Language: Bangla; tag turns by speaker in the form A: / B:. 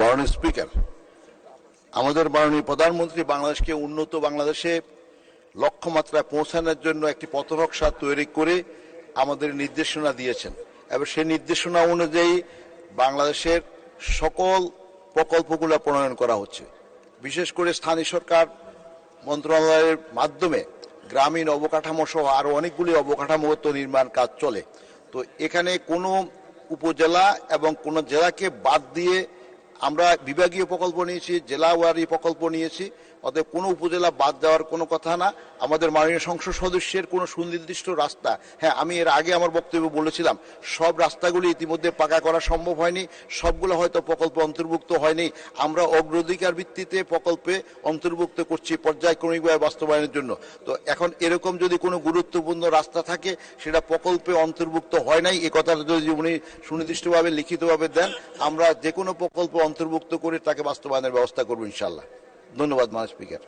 A: মাননীয় স্পিকার। আমাদের মাননীয় প্রধানমন্ত্রী বাংলাদেশকে উন্নত বাংলাদেশে লক্ষ্যমাত্রায় পৌঁছানোর জন্য একটি পথনকশা তৈরি করে আমাদের নির্দেশনা দিয়েছেন। এবং সেই নির্দেশনা অনুযায়ী বাংলাদেশের সকল প্রকল্পগুলো প্রণয়ন করা হচ্ছে। বিশেষ করে স্থানীয় সরকার মন্ত্রণালয়ের মাধ্যমে গ্রামীণ অবকাঠামো সহ আরও অনেকগুলি অবকাঠামোগত নির্মাণ কাজ চলে। তো এখানে কোনো উপজেলা এবং কোনো জেলাকে বাদ দিয়ে আমরা বিভাগীয় প্রকল্প নিয়েছি, জেলা ওয়ারি প্রকল্প নিয়েছি, অতএব কোনো উপজেলা বাদ দেওয়ার কোনো কথা না। আমাদের মাননীয় সংসদ সদস্যের কোনো সুনির্দিষ্ট রাস্তা হ্যাঁ আমি এর আগে আমার বক্তব্যে বলেছিলাম, সব রাস্তাগুলি ইতিমধ্যে পাকা করা সম্ভব হয়নি, সবগুলো হয়তো প্রকল্প অন্তর্ভুক্ত হয়নি। আমরা অগ্রাধিকার ভিত্তিতে প্রকল্পে অন্তর্ভুক্ত করছি পর্যায়ক্রমিকভাবে বাস্তবায়নের জন্য। তো এখন এরকম যদি কোনো গুরুত্বপূর্ণ রাস্তা থাকে, সেটা প্রকল্পে অন্তর্ভুক্ত হয় নাই, এ কথাটা যদি উনি সুনির্দিষ্টভাবে, লিখিতভাবে দেন, আমরা যে কোনো প্রকল্প অন্তর্ভুক্ত করে তাকে বাস্তবায়নের ব্যবস্থা করব ইনশাল্লাহ ধন্যবাদ মাননীয় স্পিকার।